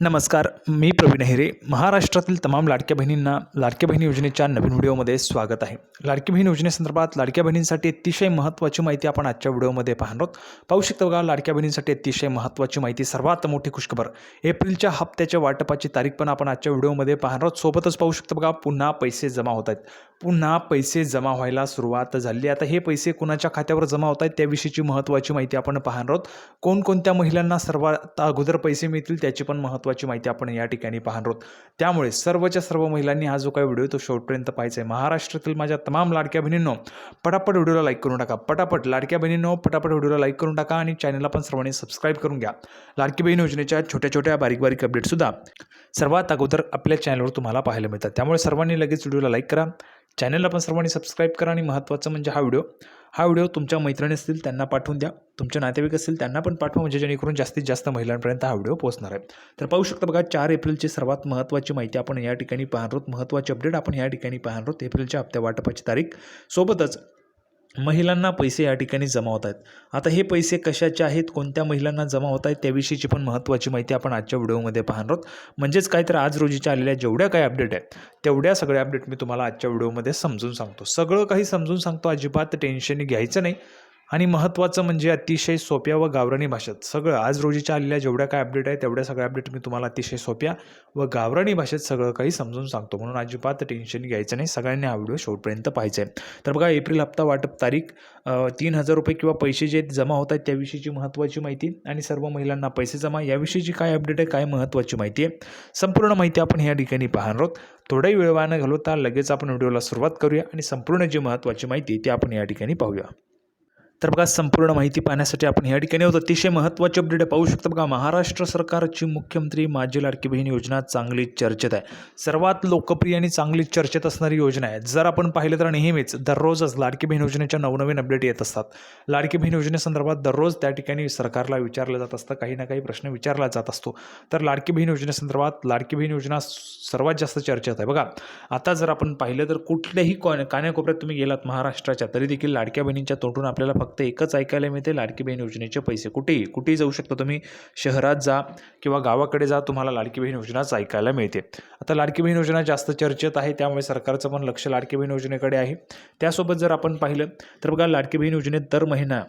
नमस्कार मी प्रवीण हेरे. महाराष्ट्रातील तमाम लाडक्या बहिणींना लाडक्या बहिणी योजनेच्या नवीन व्हिडिओमध्ये स्वागत आहे. लाडकी बहीण योजनेसंदर्भात लाडक्या बहिणींसाठी अतिशय महत्त्वाची माहिती आपण आजच्या व्हिडिओमध्ये पाहणार आहोत. पाहू शकता बघा लाडक्या बहिणींसाठी अतिशय महत्त्वाची माहिती सर्वात मोठी खुशखबर. एप्रिलच्या हप्त्याच्या वाटपाची तारीख पण आपण आजच्या व्हिडिओमध्ये पाहणार आहोत. सोबतच पाहू शकता बघा पुन्हा पैसे जमा होत आहेत. पुन्हा पैसे जमा व्हायला सुरुवात झाली. आता हे पैसे कुणाच्या खात्यावर जमा होत आहेत त्याविषयीची महत्त्वाची माहिती आपण पाहणार आहोत. कोणकोणत्या महिलांना सर्वात अगोदर पैसे मिळतील त्याची पण महत्त्व महत्त्वाची माहिती आपण या ठिकाणी पाहणार आहोत. त्यामुळे सर्वच्या सर्व महिलांनी हा जो काही व्हिडिओ तो शेवटपर्यंत पाहायचा आहे. महाराष्ट्रातील माझ्या तमाम लाडक्या बहिणींनो पटापट व्हिडिओला लाईक करून टाका. पटापट लाडक्या बहिणींनो पटापट व्हिडिओला लाईक करून टाका आणि चॅनलला पण सर्वांनी सबस्क्राईब करून घ्या. लाडकी बहीण योजनेच्या छोट्या छोट्या बारीक बारीक अपडेटसुद्धा सर्वात अगोदर आपल्या चॅनलवर तुम्हाला पाहायला मिळतात. त्यामुळे सर्वांनी लगेच व्हिडिओला लाईक करा. चॅनलला पण सर्वांनी सबस्क्राईब करा आणि महत्त्वाचं म्हणजे हा व्हिडिओ हा व्हिडिओ तुमच्या मैत्रिणी असतील त्यांना पाठवून द्या. तुमचे नातेवाईक असतील त्यांना पण पाठवा म्हणजे जेणेकरून जास्तीत जास्त महिलांपर्यंत हा व्हिडिओ पोहोचणार आहे. तर पाहू शकता बघा चार एप्रिलची सर्वात महत्त्वाची माहिती आपण या ठिकाणी पाहणार आहोत. महत्त्वाची अपडेट आपण या ठिकाणी पाहणार आहोत. एप्रिलच्या हप्त्या वाटपाची तारीख. सोबतच महिलांना पैसे या ठिकाणी जमा होत आहेत. आता हे पैसे कशाचे आहेत कोणत्या महिलांना जमा होत आहेत त्याविषयीची पण महत्त्वाची माहिती आपण आजच्या व्हिडिओमध्ये पाहणार आहोत. म्हणजेच काय तर आज रोजीच्या आलेल्या जेवढ्या काही अपडेट आहेत तेवढ्या सगळ्या अपडेट मी तुम्हाला आजच्या व्हिडिओमध्ये समजून सांगतो. सगळं काही समजून सांगतो अजिबात टेन्शन घ्यायचं नाही. आणि महत्त्वाचं म्हणजे अतिशय सोप्या व गावरानी भाषेत. सगळं आज रोजीच्या आलेल्या जेवढ्या काय अपडेट आहे तेवढ्या सगळ्या अपडेट मी तुम्हाला अतिशय सोप्या व गावरानी भाषेत सगळं काही समजून सांगतो. म्हणून अजिबात टेन्शन घ्यायचं नाही. सगळ्यांनी हा व्हिडिओ शेवटपर्यंत पाहायचा आहे. तर बघा एप्रिल हप्ता वाटप तारीख तीन हजार रुपये किंवा पैसे जे जमा होत आहेत त्याविषयीची महत्त्वाची माहिती आणि सर्व महिलांना पैसे जमा याविषयीची काय अपडेट आहे काय महत्त्वाची माहिती आहे संपूर्ण माहिती आपण या ठिकाणी पाहणार आहोत. थोडाही वेळ वाया न घालवता लगेच आपण व्हिडिओला सुरुवात करूया आणि संपूर्ण जी महत्त्वाची माहिती आहे ती आपण या ठिकाणी पाहूया. तर बघा संपूर्ण माहिती पाहण्यासाठी आपण या ठिकाणी होतो अतिशय महत्त्वाची अपडेट पाहू शकता बघा महाराष्ट्र सरकारची मुख्यमंत्री माझी लाडकी बहीण योजना चांगली चर्चेत आहे. सर्वात लोकप्रिय आणि चांगली चर्चेत असणारी योजना आहे. जर आपण पाहिलं तर नेहमीच दररोजच लाडकी बहीण योजनेच्या नवनवीन अपडेट येत असतात. लाडकी बहीण योजनेसंदर्भात दररोज त्या ठिकाणी सरकारला विचारलं जात असतं. काही ना काही प्रश्न विचारला जात असतो. तर लाडकी बहीण योजनेसंदर्भात लाडकी बहीण योजना सर्वात जास्त चर्चेत आहे. बघा आता जर आपण पाहिलं तर कुठल्याही कॉ कान्याकोपऱ्यात तुम्ही गेलात महाराष्ट्राच्या तरी देखील लाडक्या बहिणींच्या तोंडून आपल्याला फक्त एकच ऐकायला मिळते लाडकी बहीण योजनेचे पैसे कुठेही कुठेही जाऊ शकता तुम्ही. शहरात जा किंवा गावाकडे जा तुम्हाला लाडकी बहीण योजनाच ऐकायला मिळते. आता लाडकी बहीण योजना जास्त चर्चेत आहे त्यामुळे सरकारचं पण लक्ष लाडकी बहीण योजनेकडे आहे. त्यासोबत जर आपण पाहिलं तर बघा लाडकी बहीण योजनेत दर महिना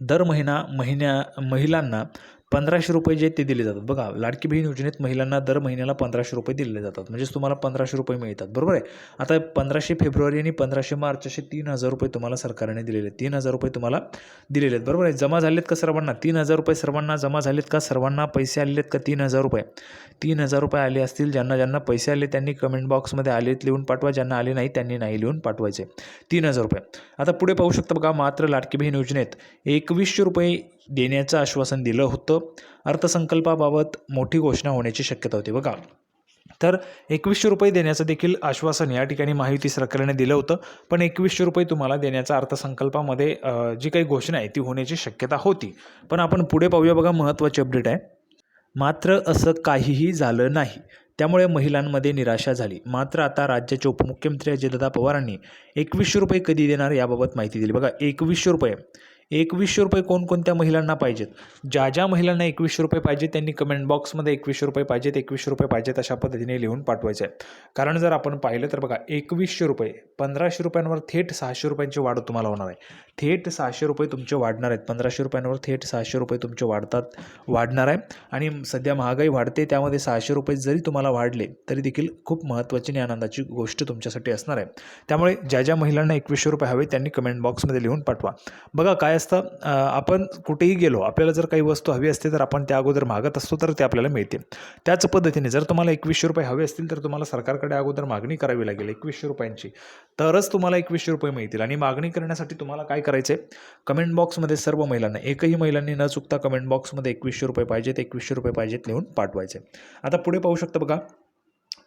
दर महिना महिन्या महिलांना पंधराशे रुपये जे ते दिले जातात. बघा लाडकी बहीण योजनेत महिलांना दर महिन्याला पंधराशे रुपये दिले जातात. म्हणजेच तुम्हाला पंधराशे रुपये मिळतात. बरोबर आहे? आता पंधराशे फेब्रुवारी आणि पंधराशे मार्च असे तीन हजार रुपये तुम्हाला सरकारने दिलेले तीन हजार रुपये तुम्हाला दिलेले आहेत. बरोबर आहे? जमा झालेत का सर्वांना? तीन हजार रुपये सर्वांना जमा झालेत का? सर्वांना पैसे आलेले आहेत का? तीन हजार रुपये. तीन हजार रुपये आले असतील ज्यांना ज्यांना पैसे आले त्यांनी कमेंट बॉक्समध्ये आलेत लिहून पाठवा. ज्यांना आले नाही त्यांनी नाही लिहून पाठवायचे. तीन हजार रुपये. आता पुढे पाहू शकता बघा मात्र लाडकी बहीण योजनेत एकवीसशे रुपये देण्याचं आश्वासन दिलं होतं. अर्थसंकल्पाबाबत मोठी घोषणा होण्याची शक्यता होती बघा. तर एकवीसशे रुपये देण्याचं देखील आश्वासन या ठिकाणी महायुती सरकारने दिलं होतं. पण एकवीसशे रुपये तुम्हाला देण्याचा अर्थसंकल्पामध्ये जी काही घोषणा आहे ती होण्याची शक्यता होती. पण आपण पुढे पाहूया बघा महत्त्वाची अपडेट आहे. मात्र असं काहीही झालं नाही. त्यामुळे महिलांमध्ये निराशा झाली. मात्र आता राज्याचे उपमुख्यमंत्री अजितदादा पवारांनी एकवीसशे रुपये कधी देणार याबाबत माहिती दिली. बघा एकवीसशे रुपये. एकवीसशे रुपये कोणकोणत्या महिलांना पाहिजेत? ज्या ज्या महिलांना एकवीसशे रुपये पाहिजे त्यांनी कमेंट बॉक्समध्ये एकवीसशे रुपये पाहिजेत एकवीसशे रुपये पाहिजेत अशा पद्धतीने लिहून पाठवायचे आहे कारण जर आपण पाहिलं तर बघा एकवीसशे रुपये पंधराशे रुपयांवर थेट सहाशे रुपयांची वाढ तुम्हाला होणार आहे. थेट सहाशे रुपये तुमचे वाढणार आहेत. पंधराशे रुपयांवर थेट सहाशे रुपये तुमचे वाढतात वाढणार आहे. आणि सध्या महागाई वाढते त्यामध्ये सहाशे रुपये जरी तुम्हाला वाढले तरी देखील खूप महत्त्वाची आणि आनंदाची गोष्ट तुमच्यासाठी असणार आहे. त्यामुळे ज्या ज्या महिलांना एकवीसशे रुपये हवे त्यांनी कमेंट बॉक्समध्ये लिहून पाठवा. बघा काय असतं आपण कुठेही गेलो आपल्याला जर काही वस्तू हवी असते तर आपण त्या अगोदर मागत असतो तर ते आपल्याला मिळते. त्याच पद्धतीने जर तुम्हाला एकवीसशे रुपये हवे असतील तर तुम्हाला सरकारकडे अगोदर मागणी करावी लागेल एकवीसशे रुपयांची. तरच तुम्हाला एकवीसशे रुपये मिळतील. आणि मागणी करण्यासाठी तुम्हाला काय करायचं आहे कमेंट बॉक्समध्ये सर्व महिलांना एकही महिलांनी न चुकता कमेंट बॉक्समध्ये एकवीसशे रुपये पाहिजेत एकवीसशे रुपये पाहिजेत लिहून पाठवायचे आता पुढे पाहू शकता बघा.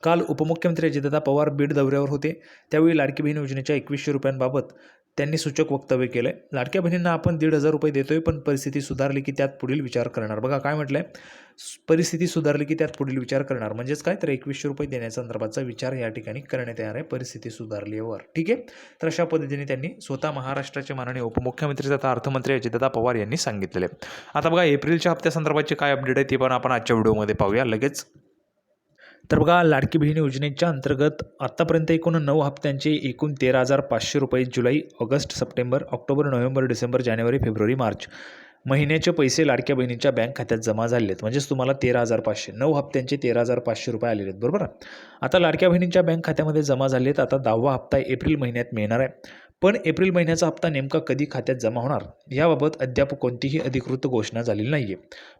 काल उपमुख्यमंत्री अजितदादा पवार बीड दौऱ्यावर होते. त्यावेळी लाडकी बहीण योजनेच्या एकवीसशे रुपयांबाबत त्यांनी सूचक वक्तव्य केलं आहे लाडक्या बहिणींना आपण दीड हजार रुपये देतोय पण परिस्थिती सुधारली की त्यात पुढील विचार करणार. बघा काय म्हटलं आहे परिस्थिती सुधारली की त्यात पुढील विचार करणार. म्हणजेच काय? तर एकवीसशे रुपये देण्यासंदर्भाचा विचार या ठिकाणी करण्यात येणार आहे परिस्थिती सुधारलीवर. ठीक आहे? तर अशा पद्धतीने त्यांनी स्वतः महाराष्ट्राचे माननीय उपमुख्यमंत्री तथा अर्थमंत्री अजितदादा पवार यांनी सांगितलेले. आहे. आता बघा एप्रिलच्या हप्त्यासंदर्भाचे काय अपडेट आहे ते पण आपण आजच्या व्हिडिओमध्ये पाहूया. लगेच तर बघा लाडकी बहीण योजनेच्या अंतर्गत आत्तापर्यंत एकूण नऊ हप्त्यांचे एकूण तेरा हजार पाचशे रुपये जुलै ऑगस्ट सप्टेंबर ऑक्टोबर नोव्हेंबर डिसेंबर जानेवारी फेब्रुवारी मार्च महिन्याचे पैसे लाडक्या बहिणीच्या बँक खात्यात जमा झाले आहेत म्हणजेच तुम्हाला तेरा हजार पाचशे नऊ हप्त्यांचे तेरा हजार पाचशे रुपये आलेले आहेत. बरोबर? आता लाडक्या बहिणींच्या बँक खात्यामध्ये जमा झाले आहेत आता दहावा हप्ता एप्रिल महिन्यात मिळणार आहे. पण एप्रिल महिन्याचा हप्ता नेमका कधी खात्यात जमा होणार? याबाबत अद्याप कोणतीही अधिकृत घोषणा झालेली नाही आहे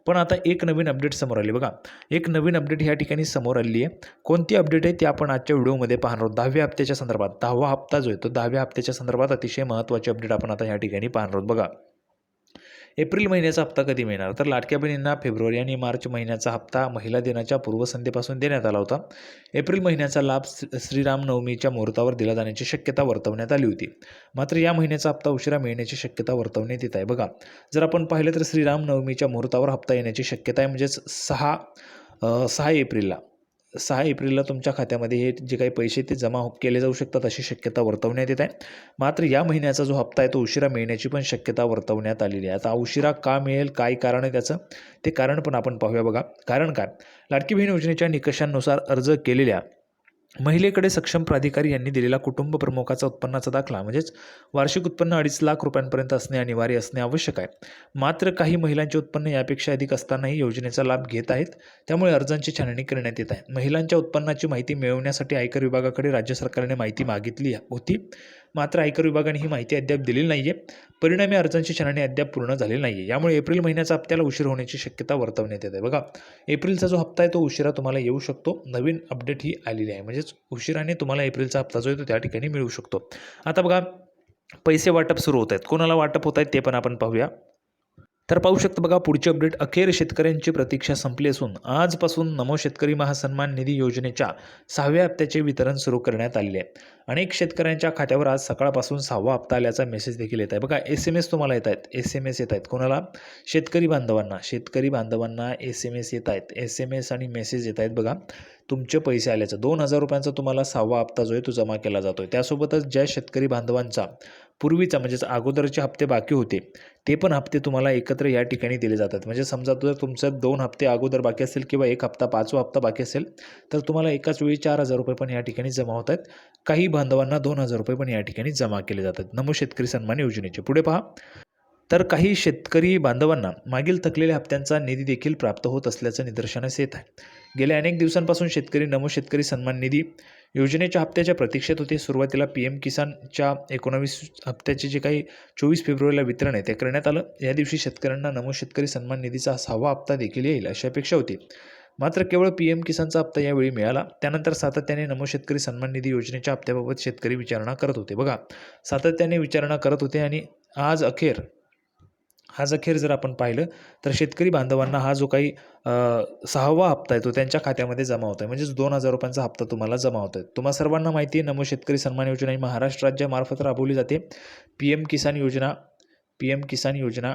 पण आता एक नवीन अपडेट समोर आली बघा. एक नवीन अपडेट या ठिकाणी समोर आली आहे. कोणती अपडेट आहे ती आपण आजच्या व्हिडिओमध्ये पाहणार आहोत. दहाव्या हप्त्याच्या संदर्भात. दहावा हप्ता जो आहे तो दहाव्या हप्त्याच्या संदर्भात अतिशय महत्त्वाची अपडेट आपण आता या ठिकाणी पाहणार आहोत बघा. एप्रिल महिन्याचा हप्ता कधी मिळणार? तर लाडक्या बहिणींना फेब्रुवारी आणि मार्च महिन्याचा हप्ता महिला दिनाच्या पूर्वसंध्येपासून देण्यात आला होता. एप्रिल महिन्याचा लाभ श्रीरामनवमीच्या मुहूर्तावर दिला जाण्याची शक्यता वर्तवण्यात आली होती. मात्र या महिन्याचा हप्ता उशिरा मिळण्याची शक्यता वर्तवण्यात येत आहे. बघा जर आपण पाहिलं तर श्रीरामनवमीच्या मुहूर्तावर हप्ता येण्याची शक्यता आहे म्हणजेच सहा सहा एप्रिलला. सहा एप्रिलला तुमच्या खात्यामध्ये हे जे काही पैसे ते जमा हो-, केले जाऊ शकतात अशी शक्यता वर्तवण्यात येत आहे. मात्र या महिन्याचा जो हप्ता आहे तो उशिरा मिळण्याची पण शक्यता वर्तवण्यात आलेली आहे. आता उशिरा का मिळेल काय कारण आहे त्याचं ते कारण पण आपण पाहूया बघा. कारण काय? लाडकी बहीण योजनेच्या निकषांनुसार अर्ज केलेल्या महिलेकडे सक्षम प्राधिकारी यांनी दिलेला कुटुंब प्रमुखाचा उत्पन्नाचा दाखला म्हणजेच वार्षिक उत्पन्न अडीच लाख रुपयांपर्यंत असणे अनिवार्य असणे आवश्यक आहे. मात्र काही महिलांचे उत्पन्न यापेक्षा अधिक असतानाही योजनेचा लाभ घेत आहेत त्यामुळे अर्जांची छाननी करण्यात येत आहे. महिलांच्या उत्पन्नाची माहिती मिळवण्यासाठी आयकर विभागाकडे राज्य सरकारने माहिती मागितली होती. मात्र आयकर विभागाने ही माहिती अद्याप दिलेली नाही आहे परिणामी अर्जांची छाननी अद्याप पूर्ण झालेली नाही आहे यामुळे एप्रिल महिन्याचा हप्त्याला उशीर होण्याची शक्यता वर्तवण्यात येत आहे. बघा एप्रिलचा जो हप्ता आहे तो उशिरा तुम्हाला येऊ शकतो. नवीन अपडेट ही आलेली आहे. म्हणजेच उशिराने तुम्हाला एप्रिलचा हप्ता जो आहे तो त्या ठिकाणी मिळू शकतो. आता बघा पैसे वाटप सुरू होत आहेत. कोणाला वाटप होत आहेत ते पण आपण पाहूया. तर पाहू शकता बघा पुढची अपडेट अखेर शेतकऱ्यांची प्रतीक्षा संपली असून आजपासून नमो शेतकरी महासन्मान निधी योजनेच्या सहाव्या हप्त्याचे वितरण सुरू करण्यात आलेले आहे. अनेक शेतकऱ्यांच्या खात्यावर आज सकाळपासून सहावा हप्ता आल्याचा मेसेज देखील येत आहे. बघा एस एम एस तुम्हाला येत आहेत. एस एम एस येत आहेत. कोणाला? शेतकरी बांधवांना. शेतकरी बांधवांना एस एम एस येत आहेत. एस एम एस आणि मेसेज येत आहेत बघा. तुमचे पैसे आल्याचं. दोन हजार रुपयांचा तुम्हाला सहावा हप्ता जो आहे तो जमा केला जातो आहे त्यासोबतच ज्या शेतकरी बांधवांचा पूर्वीचा म्हणजेच अगोदरचे हप्ते बाकी होते ते पण हप्ते तुम्हाला एकत्र या ठिकाणी दिले जातात. म्हणजे समजा जर तुमचं दोन हप्ते अगोदर बाकी असेल किंवा एक हप्ता पाचवा हप्ता बाकी असेल तर तुम्हाला एकाच वेळी चार हजार रुपये पण या ठिकाणी जमा होत आहेत काही बांधवांना दोन हजार रुपये पण या ठिकाणी जमा केले जातात. नमो शेतकरी सन्मान योजनेचे. पुढे पहा. तर काही शेतकरी बांधवांना मागील थकलेल्या हप्त्यांचा निधी देखील प्राप्त होत असल्याचं निदर्शनास येत आहे. गेल्या अनेक दिवसांपासून शेतकरी नमो शेतकरी सन्मान निधी योजनेच्या हप्त्याच्या प्रतीक्षेत होते. सुरुवातीला पी एम किसानच्या एकोणावीस हप्त्याचे जे काही चोवीस फेब्रुवारीला वितरण आहे ते करण्यात आलं. या दिवशी शेतकऱ्यांना नमो शेतकरी सन्मान निधीचा सहावा हप्ता देखील येईल अशी अपेक्षा होती. मात्र केवळ पी एम किसानचा हप्ता यावेळी मिळाला. त्यानंतर सातत्याने नमो शेतकरी सन्मान निधी योजनेच्या हप्त्याबाबत शेतकरी विचारणा करत होते. बघा सातत्याने विचारणा करत होते आणि आज अखेर हा जखेर जर आपण पाहिलं तर शेतकरी बांधवांना हा जो काही सहावा हप्ता आहे तो त्यांच्या खात्यामध्ये जमा होतो आहे म्हणजेच दोन हजार रुपयांचा हप्ता तुम्हाला जमा होत आहे तुम्हा सर्वांना माहिती आहे नमो शेतकरी सन्मान योजना ही महाराष्ट्र राज्यामार्फत राबवली जाते. पी एम किसान योजना पी एम किसान योजना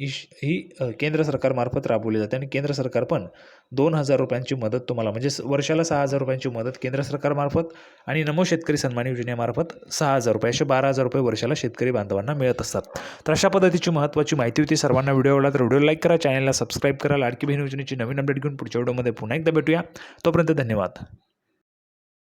ही श- ही केंद्र सरकारमार्फत राबवली जाते आणि केंद्र सरकार पण दोन हजार रुपयांची मदत तुम्हाला म्हणजे वर्षाला सहा हजार रुपयांची मदत केंद्र सरकारमार्फत आणि नमो शेतकरी सन्मान योजनेमार्फत सहा हजार रुपये असे बारा हजार रुपये वर्षाला शेतकरी बांधवांना मिळत असतात. तर अशा पद्धतीची महत्त्वाची माहिती होती. सर्वांना व्हिडिओ आवडला तर व्हिडिओ लाईक करा चॅनलला सबस्क्राईब करा. लाडकी बहीण योजनेची नवीन अपडेट घेऊन पुढच्या व्हिडिओमध्ये पुन्हा एकदा भेटूया. तोपर्यंत धन्यवाद.